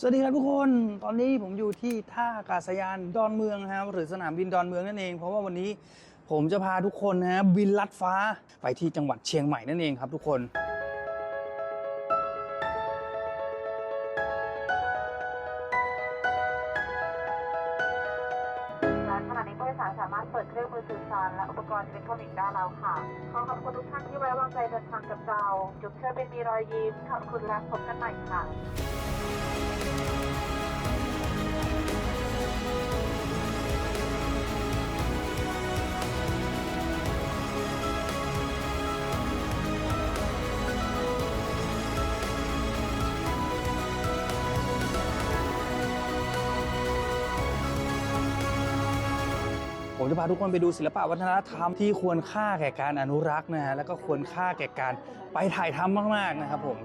สวัสดีครับทุกคน ตอนนี้ผมอยู่ที่ท่าอากาศยานดอนเมืองนะครับ หรือสนามบินดอนเมืองนั่นเอง เพราะว่าวันนี้ผมจะพาทุกคนนะบินลัดฟ้าไปที่จังหวัดเชียงใหม่นั่นเองครับทุกคนารและอุปกรณ์อิเล็กทรอนิกส์ได้แล้วค่ะ ขอขอบคุณทุกท่านที่ไว้วางใจเดินทางกับเรา จุดเชื่อเป็นมีรอยยิ้ม ขอบคุณและพบกันใหม่ค่ะ ผมจะพาทุกคนไปดูศิลปะวัฒนธรรมที่ควรค่าแก่การอนุรักษ์นะฮะแล้วก็ควรค่าแก่การไปถ่ายทำมาก ๆนะครับผม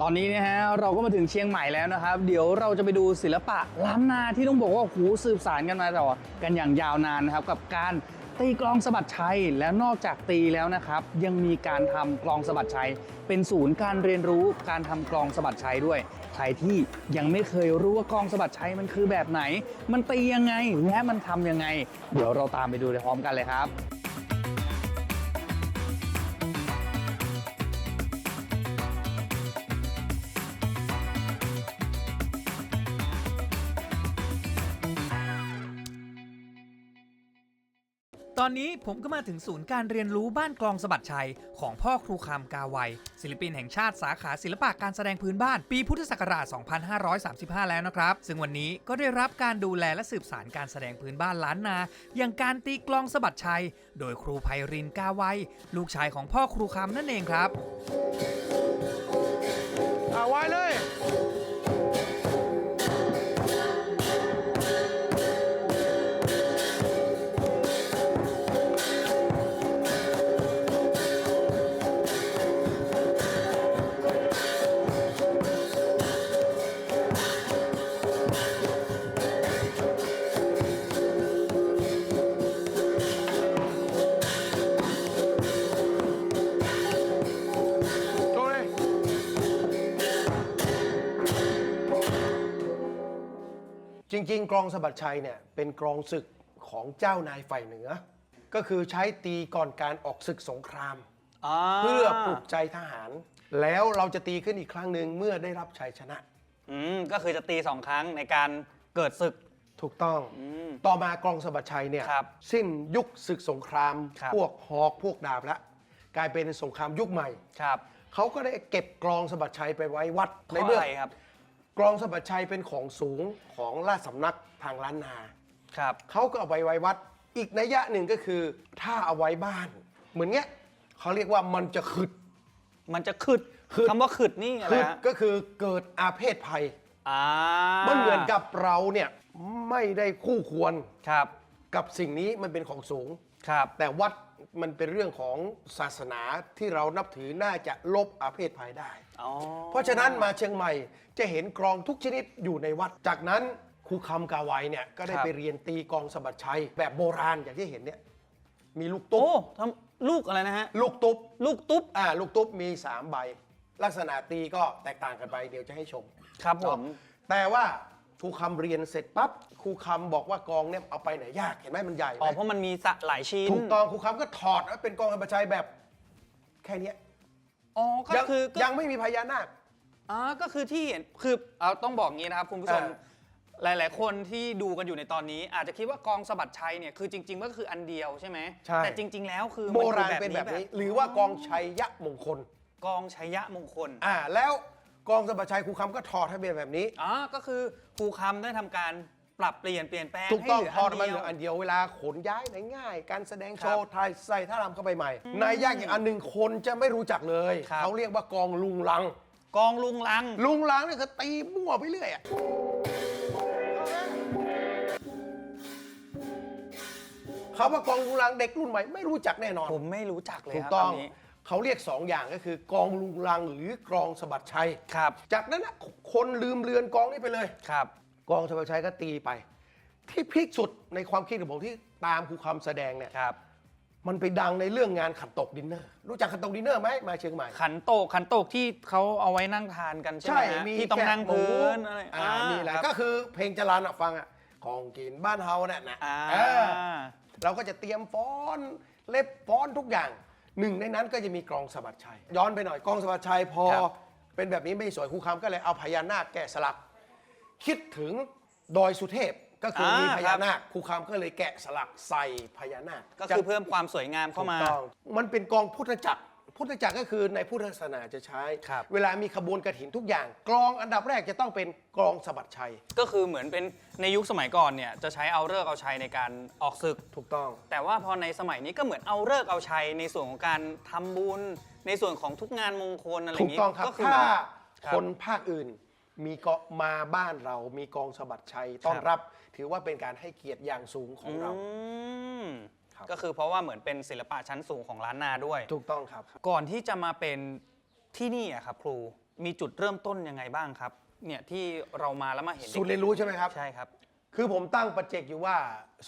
ตอนนี้นะฮะเราก็มาถึงเชียงใหม่แล้วนะครับ เดี๋ยวเราจะไปดูศิลปะล้านนาที่ต้องบอกว่าหูสืบสารกันมาต่อกันอย่างยาวนานนะครับ กับการ ตีกลองสะบัดชัยแล้วนอกจากตีแล้วนะครับ ยังมีการทำกลองสะบัดชัย เป็นศูนย์การเรียนรู้การทำกลองสะบัดชัยด้วย ใครที่ยังไม่เคยรู้ว่ากลองสะบัดชัยมันคือแบบไหน มันตียังไงและมันทำยังไง เดี๋ยวเราตามไปดูพร้อมกันเลยครับ ตอนนี้ผมก็มาถึงศูนย์การเรียนรู้บ้านกลองสะบัดชัย ของพ่อครูคำกาไวศิลปินแห่งชาติสาขาศิลปะการแสดงพื้นบ้าน ปีพุทธศักราช 2535 แล้วนะครับ ซึ่งวันนี้ก็ได้รับการดูแลและสืบสารการแสดงพื้นบ้านล้านนา อย่างการตีกลองสะบัดชัย โดยครูไพรินกาไวลูกชายของพ่อครูคำนั่นเองครับ เอาไว้เลย ริง ๆ กรองสะบัดชัยเนี่ยเป็นกรองศึกของเจ้านายฝ่ายเหนือ ก็คือใช้ตีก่อนการออกศึกสงครามเพื่อปลุกใจทหาร แล้วเราจะตีขึ้นอีกครั้งหนึ่งเมื่อได้รับชัยชนะ อืมก็คือจะตีสองครั้งในการเกิดศึก ถูกต้อง มต่อมากรองสะบัดชัยเนี่ยครับสิ้นยุคศึกสงคราม ครับ พวกหอกพวกดาบแล้วกลายเป็นสงครามยุคใหม่ ครับเขาก็ได้เก็บกรองสะบัดชัยไปไว้วัดเพในราะเมื่อะอไรครับ กรองสะบัดชัยเป็นของสูงของราชสำนักทางล้านนา ครับ เขาก็เอาไปไว้วัด อีกนัยยะหนึ่งก็คือ ถ้าเอาไว้บ้าน เหมือนเงี้ยเขาเรียกว่ามันจะขึด มันจะขึ้นขึ้นคำว่าขึ้นนี่อะไรขึดฮะก็คือเกิดอาเพศภัย อ่ามันเหมือนกับเราเนี่ยไม่ได้คู่ควรครับ กับสิ่งนี้มันเป็นของสูง ครับ แต่วัด มันเป็นเรื่องของศาสนาที่เรานับถือน่าจะลบอาเพศภัยได้ อ๋อเพราะฉะนั้นมาเชียงใหม่จะเห็นกรองทุกชนิดอยู่ในวัด จากนั้นครูคำกาไวเนี่ยก็ได้ไปเรียนตีกลองสะบัดชัยแบบโบราณอย่างที่เห็นเนี่ยมีลูกโอ้ตุ๊บทำลูกอะไรนะฮะ ลูกตุ๊บลูกตุ๊บ อ่าลูกตุ๊บมี3ใบ ลักษณะตีก็แตกต่างกันไปเดี๋ยวจะให้ชมครับผม แต่ว่า ครูคำเรียนเสร็จปั๊บครูคำบอกว่ากองเนี่ยเอาไปไหนยากเห็นไหมมันใหญ่ไหมอ๋อเพราะมันมีสะหลายชิ้นถูกต้องครูคำก็ถอดแล้วเป็นกองสะบัดชัยแบบแค่เนี้ยอ๋อก็ยังคือก็ ยังไม่มีพญานาคอ๋อก็คือที่เห็นคือเอาต้องบอกงี้นะครับคุณผู้ชม เออ หลาย ๆ คนที่ดูกันอยู่ในตอนนี้ อาจจะคิดว่ากองสะบัดชัยเนี่ยคือจริง ๆ ก็คืออันเดียวใช่ไหมใช่ แต่จริง ๆ แล้วคือโบมันคือราณเป็นแบบนี้ หรือว่ากองชัยยะมงคล กองชัยยะมงคล อ่าแล้ว กองสะบัดชัยครูคำก็ถอดให้เป็นแบบนี้ อ๋อ ก็คือครูคำได้ทำการปรับเปลี่ยนเปลี่ยนแปลงถูกต้องให้ถอดมาเหเดีลืยว ออันเดียวเวลาขนย้ายไหนง่าย การแสดงคโชรับว์ไทยใส่ท่ารำเข้าไปใหม่ในยากอีกอันหนึ่งคนจะไม่รู้จักเลยครับ เขาเรียกว่ากองลุงลัง กองลุงลัง ลุงลังเนี่ยคือตีมั่วไปเรื่อยอะเขาว่ากองลุงลังเด็กรุ่นใหม่ไม่รู้จักแน่นอน ผมไม่รู้จักเลยถูคกรับต้อง นนี้ เขาเรียกสองอย่างก็คือกองลุงลังหรือกรองสะบัดชัย ครับ จากนั้นนะคนลืมเลือนกองนี้ไปเลย ครับ กองสะบัดชัยก็ตีไป ที่พีคสุดในความคิดของผมที่ตามครูคำแสดงเนี่ย ครับ มันไปดังในเรื่องงานขันโตกดินเนอร์ รู้จักขันโตกดินเนอร์ไหมมาเชียงใหม่ ขันโตกขันโตกที่เขาเอาไว้นั่งทานกันใช่ไหมฮะที่ต้องนั่งพื้นอะไรอ่านี่แหละครับก็คือเพลงจรันอะฟังอะของกินบ้านเฮาเนี่ยนะอ่าเออเราก็จะเตรียมฟ้อนเล็บฟ้อนทุกอย่าง หนึ่งในนั้นก็จะมีกลองสะบัดชัย ย้อนไปหน่อยกลองสะบัดชัยพอ ครับ เป็นแบบนี้ไม่สวยครูคำก็เลยเอาพญานาคแกะสลัก คิดถึงดอยสุเทพก็คือมีพญานาคครูคำก็เลยแกะสลักใส่พญานาคก็คือเพิ่มความสวยงามเข้ามา ถูกต้องมันเป็นกองพุทธจักร พุทธจักรก็คือในพุทธศาสนาจะใช้ ครับเวลามีขบวนกระถินทุกอย่าง กลองอันดับแรกจะต้องเป็นกลองสะบัดชัยก็คือเหมือนเป็นในยุคสมัยก่อนเนี่ยจะใช้เอาเลิกษ์เอาชัยในการออกศึก ถูกต้อง แต่ว่าพอในสมัยนี้ก็เหมือนเอาเลิกษ์เอาชัยในส่วนของการทำบุญ ในส่วนของทุกงานมงคลอะไรอถูย่ากงนี้ต้องครับ ก็คือ ถ้าครับคนภาคอื่นมีเกาะมาบ้านเรามีกองสะบัดชัยต้อนครับ รับ ถือว่าเป็นการให้เกียรติอย่างสูงของเรา อืม ครับ ก็คือเพราะว่าเหมือนเป็นศิลปะชั้นสูงของล้านนาด้วย ถูกต้องครับ ก่อนที่จะมาเป็นที่นี่อะครับ ครูมีจุดเริ่มต้นยังไงบ้างครับ เนี่ยที่เรามาแล้วมาเห็นศูนย์เรียนรู้ใช่ไหมครับ ใช่ครับ คือผมตั้งประเจกต์อยู่ว่า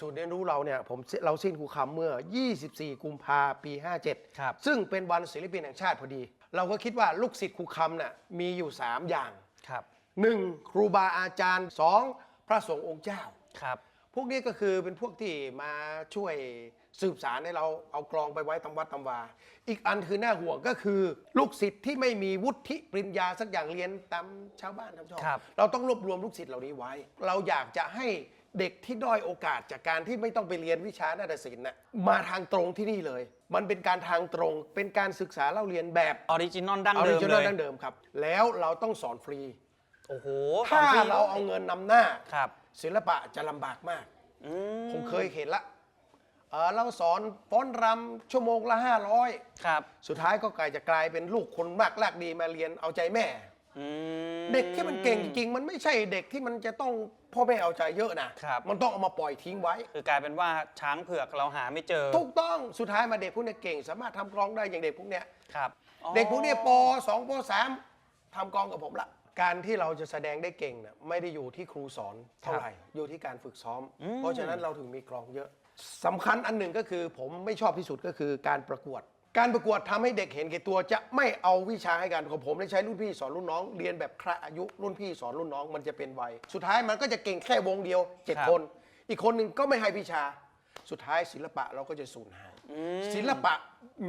ศูนย์เรียนรู้เราเนี่ยผมเราสิ้นครูคำเมื่อ 24 กุมภาปี 57 ครับ ซึ่งเป็นวันศิลปินแห่งชาติพอดี เราก็คิดว่าลูกศิษย์ครูคำน่ะมีอยู่ 3 อย่าง ครับ 1. ครูบาอาจารย์ 2. พระสงฆ์องค์เจ้า ครับ พวกนี้ก็คือเป็นพวกที่มาช่วยสืบสารให้เราเอากลองไปไว้ตำวัดตำวา อีกอันคือหน้าห่วงก็คือ ลูกศิษย์ที่ไม่มีวุฒิปริญญาสักอย่างเรียนตามชาวบ้านทำชอบครับ เราต้องรวบรวมลูกศิษย์เหล่านี้ไว้ เราอยากจะให้เด็กที่ด้อยโอกาสจากการที่ไม่ต้องไปเรียนวิชานาฏศิลป์น่ะมาทางตรงที่นี่เลย มันเป็นการทางตรง เป็นการศึกษาเล่าเรียนแบบออริจินอลดั้งออเดิริมจินเลอลยดั้งเดิมครับ แล้วเราต้องสอนฟรี โอ้โหถ้าสนฟเราเอาเงินนำหน้า ครับ ศิลปะจะลำบากมาก อืมผมเคยเห็นละเอ่อเราสอนฟ้อนรำชั่วโมงละ 500 ครับสุดท้ายก็กลายจะกลายเป็นลูกคนมากลากดีมาเรียนเอาใจแม่ อืม เด็กที่มันเก่งจริงๆมันไม่ใช่เด็กที่มันจะต้องพ่อแม่เอาใจเยอะนะครับ มันต้องเอามาปล่อยทิ้งไว้ คือกลายเป็นว่าช้างเผือกเราหาไม่เจอถูกต้องสุดท้ายมาเด็กพวกเนี้ยเก่ง สามารถทำกลองได้อย่างเด็กพวกเนี้ยครับอ๋อเด็กพวกเนี้ยป .2 ป .3 ทำกลองกับผมละ การที่เราจะแสดงได้เก่งเนี่ยไม่ได้อยู่ที่ครูสอนเท่าไหร่อยู่ที่การฝึกซ้อม เพราะฉะนั้นเราถึงมีกลองเยอะสำคัญอันหนึ่งก็คือ ผมไม่ชอบที่สุดก็คือการประกวด การประกวดทำให้เด็กเห็นแก่ตัวจะไม่เอาวิชาให้กันของผมได้ใช้รุ่นพี่สอนรุ่นน้อง เรียนแบบคระอายุรุ่นพี่สอนรุ่นน้องมันจะเป็นวัยสุดท้ายมันก็จะเก่งแค่วงเดียวเจ็ดครับคนอีกคนหนึ่งก็ไม่ให้วิชา สุดท้ายศิลปะเราก็จะสูญหาย ศิลปะ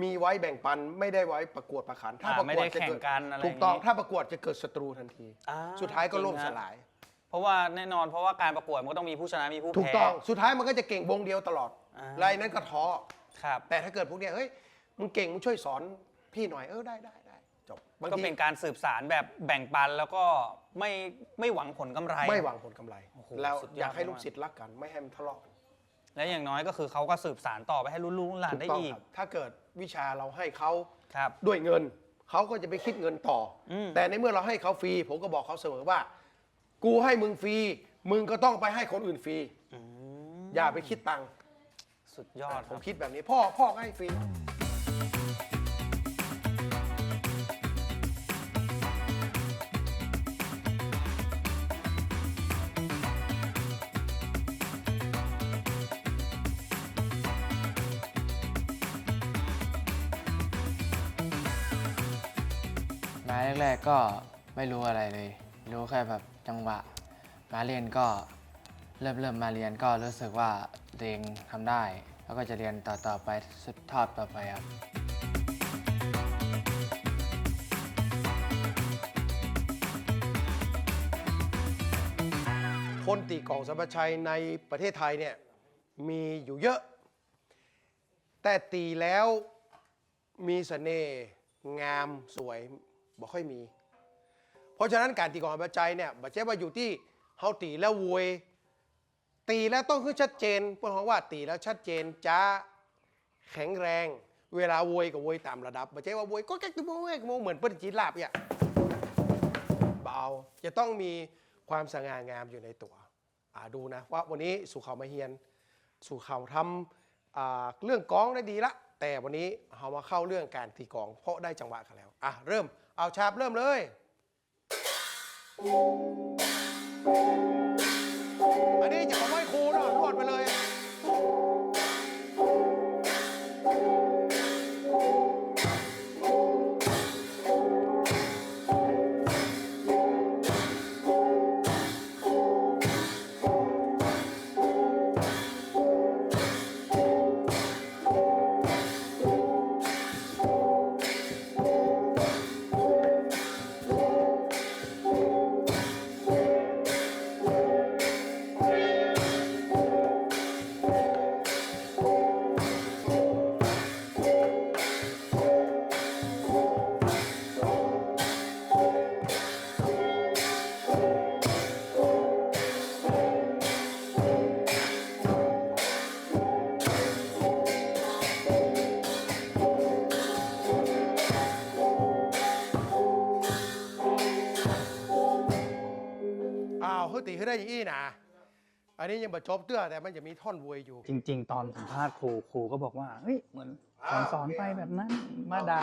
มีไว้แบ่งปันไม่ได้ไว้ประกวดประขันถ้าอ่าประไม่กวดได้จะแข่เกิงดกันอะไรถูกต้องอย่างนี้ถ้าประกวดจะเกิดศัตรูทันที อ่าสุดท้ายก็ล่มจริงสฮะลาย เพราะว่าแน่นอนเพราะว่าการประกวดมันก็ต้องมีผู้ชนะมีผู้ถูกแพ้ ต้องสุดท้ายมันก็จะเก่งวงเดียวตลอดอ่ารายนั้นก็ท้อครับ แต่ถ้าเกิดพวกเนี้ยเฮ้ยมึงเก่งมึงช่วยสอนพี่หน่อยเออได้ได้ได้จบบางก็ทีเป็นการสืบสารแบบแบ่งปันแล้วก็ไม่ไม่หวังผลกำไร ไม่หวังผลกำไร โอ้โหแล้วสุดยอดอยากให้มาก ลูกศิษย์รักกัน ไม่ให้มันทะเลาะกัน และอย่างน้อยก็คือเขาก็สืบสารต่อไปให้รุ่นลูกรุ่นหลานถูกได้ต้องอีคกรับถ้าเกิดวิชาเราให้เขาครับ ด้วยเงิน เขาก็จะไปคิดเงินต่ออม แต่ในเมื่อเราให้เขาฟรี ผมก็บอกเขาเสมอว่า กูให้มึงฟรี มึงก็ต้องไปให้คนอื่นฟรีอืมอย่าไปคิดตังค์สุดยอดคผรับมคิดแบบนี้ พ่อพ่อก็ให้ฟรี กก็ไม่รู้อะไรเลย รู้แค่แบบจังหวะ มาเรียนก็เริ่มเริ่มมาเรียนก็รู้สึกว่าตัวเองทำได้ แล้วก็จะเรียนต่อต่อไปสุดทอดต่อไปครับ คนตีกลองสัมปชัยในประเทศไทยเนี่ยมีอยู่เยอะ แต่ตีแล้วมีเสน่ห์งามสวย บ่ค่อยมี เพราะฉะนั้นการตีกลองสัมปชัยเนี่ยบ่ใช่ว่าอยู่ที่เฮาตีแล้วโวย ตีแล้วต้องคือชัดเจนเพราะว่าตีแล้วชัดเจนจ้าแข็งแรง เวลาโวยกับโวยตามระดับไม่ใช่ว่าโวยก็แก๊กโวยก็เหมือนเปิ้ลจีนลาบเนี่ยเบาจะต้องมีความสง่างามอยู่ในตัวอ่าดูนะว่าวันนี้สุเขามาเฮียนสุเขาทำเรื่องกองได้ดีละแต่วันนี้เรามาเข้าเรื่องการตีกอง เพราะได้จังหวะกันแล้วอะเริ่ม เอาชาบเริ่มเลย อันนี้จะขอไหว้ครูเนาะรวดไปเลย นนี้ยังบรจบเตื้อแต่มันจะมีท่อนวยอยู่ จริง ๆ ตอนสัมภาษณ์ครูครูก็บอกว่าเฮ้ยเหมือนสอนสอนไปแบบนั้นมาด่า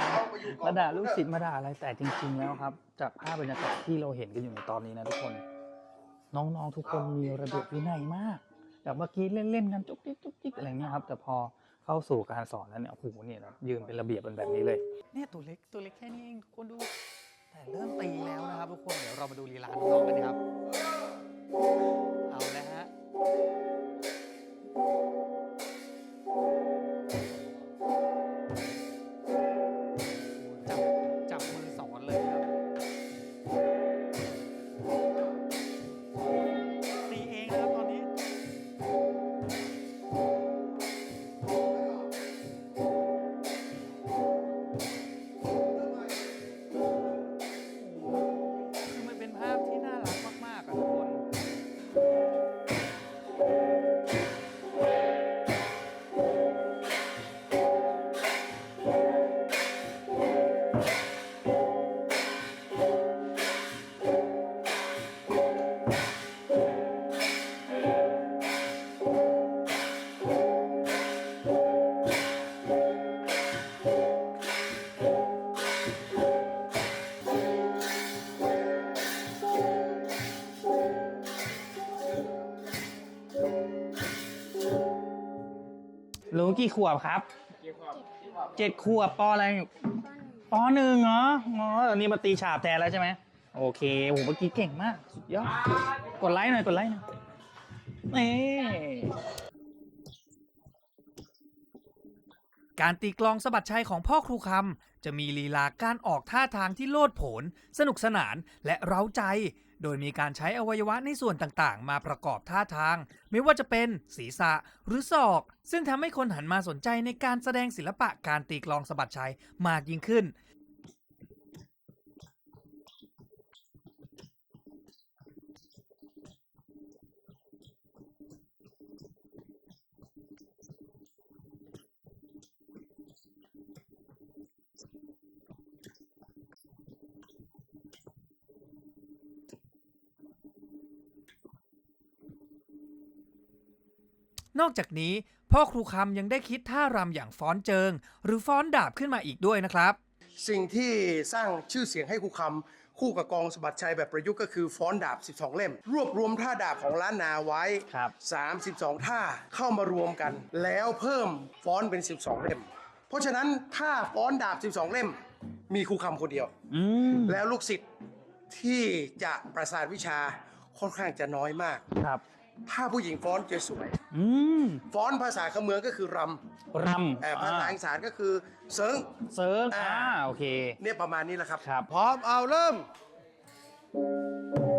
มาด่าลูกศิษย์มาด่าอะไรแต่จริง ๆ แล้วครับ จากภาพบรรยากาศที่เราเห็นกันอยู่ในตอนนี้นะทุกคน น้องๆทุกคนมีระเบียบวินัยมากแบบเมื่อกี้เล่นๆกันจุกจิกจุกจิกอะไรเงี้ยครับแต่พอเข้าสู่การสอนแล้วเนี่ยโอ้โหเนี่ยนะยืนเป็นระเบียบเป็นแบบนี้เลยเนี่ยตัวเล็กตัวเล็กแค่นี้เองทุกคนดู แต่เริ่มตีแล้วนะครับทุกคนเดี๋ยวเรามาดูลีลาน้องๆกันนะครับ เอาแล้ว ฮ กี่ขวบครับเจ็ดขวบปออะไรอยู่ปอหนึ่งเหรออ๋อตอนนี้มาตีฉาบแทนแล้วใช่ไหมโอเคโอ้โหเมื่อกี้เก่งมากสุดยอดกดไลค์หน่อยกดไลค์หน่อยเอ๊การตีกลองสะบัดชัยของพ่อครูคำจะมีลีลาการออกท่าทางที่โลดโผน สนุกสนานและเร้าใจ โดยมีการใช้อวัยวะในส่วนต่างๆ มาประกอบท่าทาง ไม่ว่าจะเป็นศีรษะหรือศอก ซึ่งทำให้คนหันมาสนใจในการแสดงศิลปะการตีกลองสะบัดชัยมากยิ่งขึ้น นอกจากนี้พ่อครูคำยังได้คิดท่ารำอย่างฟ้อนเจิง หรือฟ้อนดาบขึ้นมาอีกด้วยนะครับ สิ่งที่สร้างชื่อเสียงให้ครูคำคู่กับกองสะบัดชัยแบบประยุกต์ก็คือฟ้อนดาบ 12 เล่ม รวบรวมท่าดาบของล้านนาไว้ ครับ 32 ท่าเข้ามารวมกัน แล้วเพิ่มฟ้อนเป็น 12 เล่ม เพราะฉะนั้นถ้าฟ้อนดาบ 12 เล่ม มีครูคำคนเดียว อืมแล้วลูกศิษย์ที่จะประสานวิชาค่อนข้างจะน้อยมาก ครับ ถ้าผู้หญิงฟ้อนจะสวย อืมฟ้อนภาษาเขมรก็คือรรำำแต่ภาษาอีสานก็คือเซิง เซิร์ฟอ่า อ่าโอเค เนี่ยประมาณนี้แหละครับ ครับ พร้อมเอาเริ่มดัง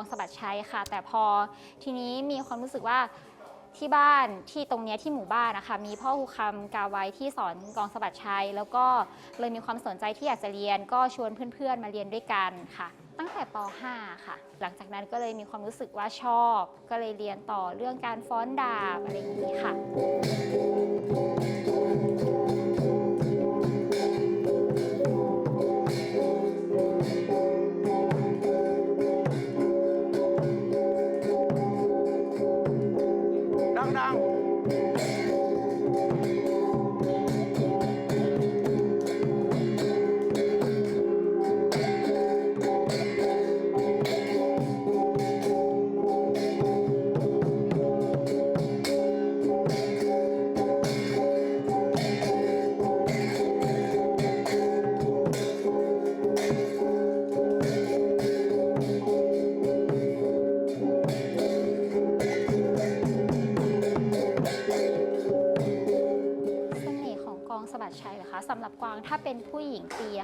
องสะบัดชัยค่ะ แต่พอทีนี้มีความรู้สึกว่าที่บ้านที่ตรงเนี้ยที่หมู่บ้านนะคะมีพ่อครูคำกาไว้ที่สอนกองสะบัดชัย แล้วก็เลยมีความสนใจที่อยากจะเรียน ก็ชวนเพื่อนๆมาเรียนด้วยกันค่ะ ตั้งแต่ป .5 ค่ะ หลังจากนั้นก็เลยมีความรู้สึกว่าชอบ ก็เลยเรียนต่อเรื่องการฟ้อนดาบอะไรอย่างนี้ค่ะ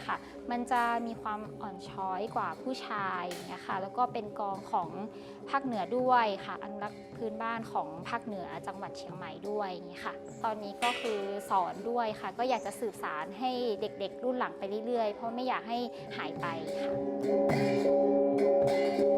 ค่ะ มันจะมีความอ่อนช้อยกว่าผู้ชายอย่างเงี้ยค่ะ แล้วก็เป็นกองของภาคเหนือด้วยค่ะ อันรักพื้นบ้านของภาคเหนือจังหวัดเชียงใหม่ด้วยอย่างเงี้ยค่ะ ตอนนี้ก็คือสอนด้วยค่ะ ก็อยากจะสืบสารให้เด็กๆ รุ่นหลังไปเรื่อยๆ เพราะไม่อยากให้หายไปค่ะ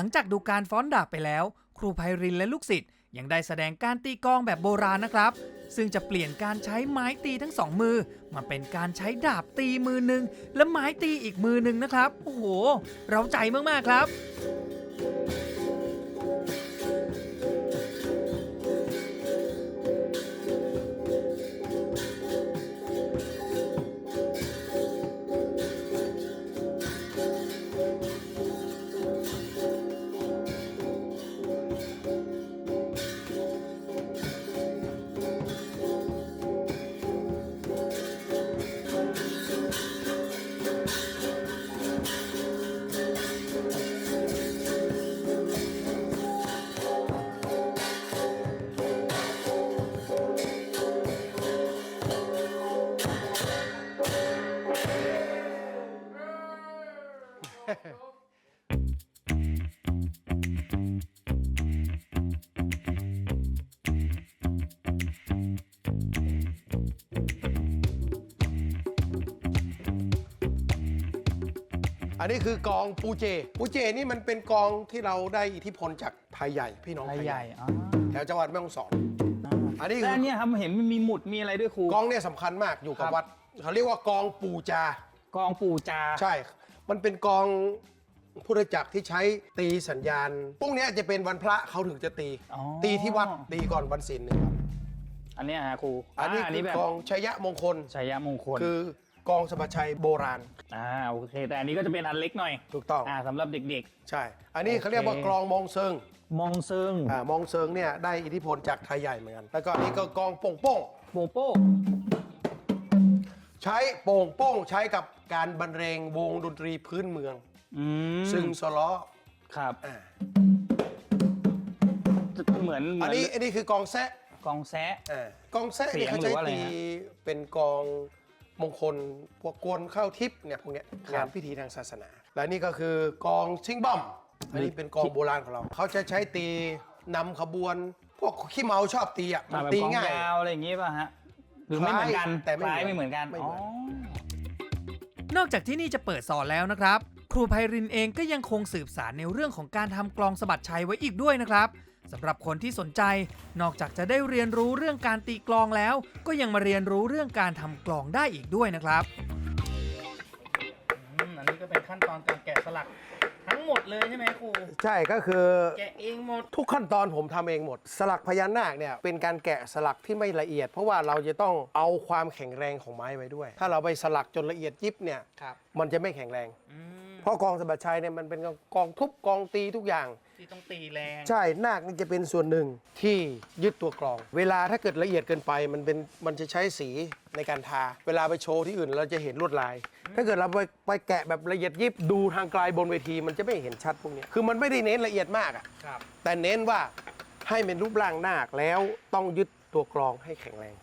ลังจากดูการฟ้อนดาบไปแล้ว ครูไพรินและลูกศิษย์ยังได้แสดงการตีกองแบบโบราณนะครับ ซึ่งจะเปลี่ยนการใช้ไม้ตีทั้งสองมือ มาเป็นการใช้ดาบตีมือหนึ่งและไม้ตีอีกมือหนึ่งนะครับ โอ้โห เราใจมากๆครับ นนี้คือกองปูเจ ปูเจนี่มันเป็นกองที่เราได้อิทธิพลจากไทยใหญ่พี่น้องไทไทยยใหใหญ่ญ่อ๋อแถวจังหวัดแม่ฮ่องสอน อันนี้คือแล้วอันเนี้ยครับเห็นมันมีหมุดมีอะไรด้วยครู กองเนี่ยสำคัญมากอยู่กับครับ วัดเขาเรียกว่ากองปูจา กองปู่จา ใช่ มันเป็นกองพุทธจักรที่ใช้ตีสัญญาณพวกเนี้ยจะเป็นวันพระเขาถึงจะตี อ๋อ ตีที่วัดตีก่อนวันศีลหนึ่งวันอันเนี้ยฮะครูอันนี้าคืแบอบกองชัยมงคล ชัยมงคล คือ กองสมชัยโบราณ อ่าโอเค แต่อันนี้ก็จะเป็นอันเล็กหน่อยถูกต้อง อ่าสำหรับเด็ก ใช่ อันนี้เขาเรียกว่าโอเคกลองมองเซิงๆ มองเซิงอ่ามองเซิงเนี่ยได้อิทธิพลจากไทยใหญ่เหมือนกัน แล้วก็อันนี้ก็กองโป่งโป้ง โปโป้ใช้โป่งโป้งใช้กับการบรรเลงวงดนตรีพื้นเมือง อืมซึ่งสล้อครับอ่าเหมือนเหมือันนี้อันนี้คือกองแซะกองแซะ อ่ากองแซะเสีนี่ยงเขาหรืใช้อว่าอะไรตีฮะ เป็นกอง มงคลพวกกวนเข้าทิพย์เนี่ยพวกเนี้ยครับงานพิธีทางศาสนา และนี่ก็คือกองชิงบัมอันนี้เป็นกองโบราณของเรา เขาจะใช้ตีนำขบวน พวกขี้เมาชอบตีอะมันแบบตีกองง่าย ยาวอะไรอย่างงี้ป่ะฮะหรือไม่เหมือนกันคล้ายแต่ไม่คล้ายไม่เหมือนกันไม่เหมือน อ๋อนอกจากที่นี่จะเปิดสอนแล้วนะครับ ครูไพรินเองก็ยังคงสืบสารในเรื่องของการทำกลองสะบัดชัยไว้อีกด้วยนะครับ สำหรับคนที่สนใจ นอกจากจะได้เรียนรู้เรื่องการตีกลองแล้ว ก็ยังมาเรียนรู้เรื่องการทำกลองได้อีกด้วยนะครับอืมอันนี้ก็เป็นขั้นตอนการแกะสลักทั้งหมดเลยใช่ไหมครู ใช่ก็คือ แกะเองหมด ทุกขั้นตอนผมทำเองหมด สลักพญานาคเนี่ยเป็นการแกะสลักที่ไม่ละเอียด เพราะว่าเราจะต้องเอาความแข็งแรงของไม้ไว้ด้วย ถ้าเราไปสลักจนละเอียดยิบเนี่ยครับ มันจะไม่แข็งแรง อืม เพราะกองสะบัดชัยเนี่ยมันเป็นกองทุบกองตีทุกอย่าง ที่ต้องตีแรง ใช่นาคนี่จะเป็นส่วนหนึ่งที่ยึดตัวกลอง เวลาถ้าเกิดละเอียดเกินไปมันเป็นมันจะใช้สีในการทา เวลาไปโชว์ที่อื่นเราจะเห็นลวดลาย ถ้าเกิดเราไปไปแกะแบบละเอียดยิบดูทางไกลบนเวที มันจะไม่เห็นชัดพวกนี้คือมันไม่ได้เน้นละเอียดมากอะครับ แต่เน้นว่าให้เป็นรูปร่างนาคแล้วต้องยึดตัวกลองให้แข็งแรง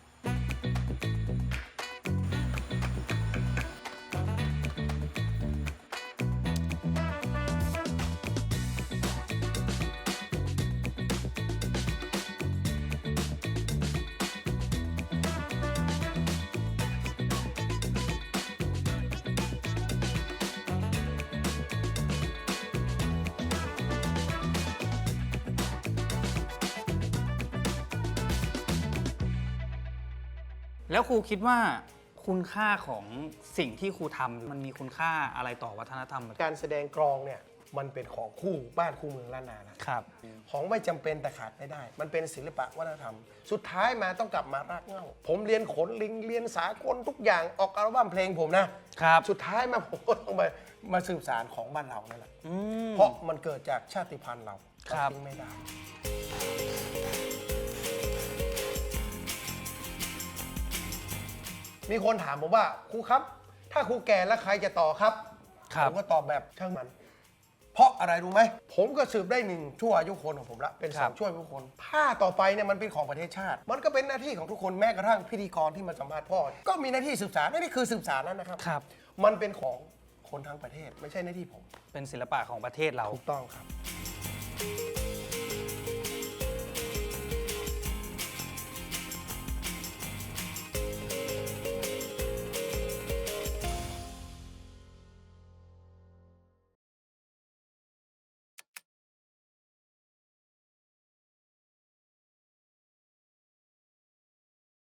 แล้วครูคิดว่าคุณค่าของสิ่งที่ครูทำมันมีคุณค่าอะไรต่อวัฒนธรรมการแสดงกลองเนี่ยมันเป็นของคู่บ้านคู่เมืองล้านนานะครับ ของไม่จำเป็นแต่ขาดไม่ได้ มันเป็นศิลปะวัฒนธรรม สุดท้ายมาต้องกลับมารากเหง้า ผมเรียนขนลิงเรียนสากลทุกอย่างออกอัลบั้มเพลงผมนะครับ สุดท้ายมาผมก็ต้องมามาสืบสารของบ้านเรานั่นแหละอืมเพราะมันเกิดจากชาติพันธุ์เราครับทิ้งไม่ได้ มีคนถามผมว่าครูครับ ถ้าครูแก่แล้วใครจะต่อครับครับ ผมก็ตอบแบบช่างมัน เพราะอะไรรู้ไหม ผมก็สืบได้หนึ่งชั่วอายุคนของผมละเป็นสองชั่วอายุคนถ้าต่อไปเนี่ยมันเป็นของประเทศชาติ มันก็เป็นหน้าที่ของทุกคนแม้กระทั่งพิธีกรที่มาสัมภาษณ์พ่อ ก็มีหน้าที่สืบสารนี่คือสืบสารแล้วนะครับ ครับ มันเป็นของคนทั้งประเทศ ไม่ใช่หน้าที่ผมเป็นศิลปะของประเทศเรา ถูกต้องครับ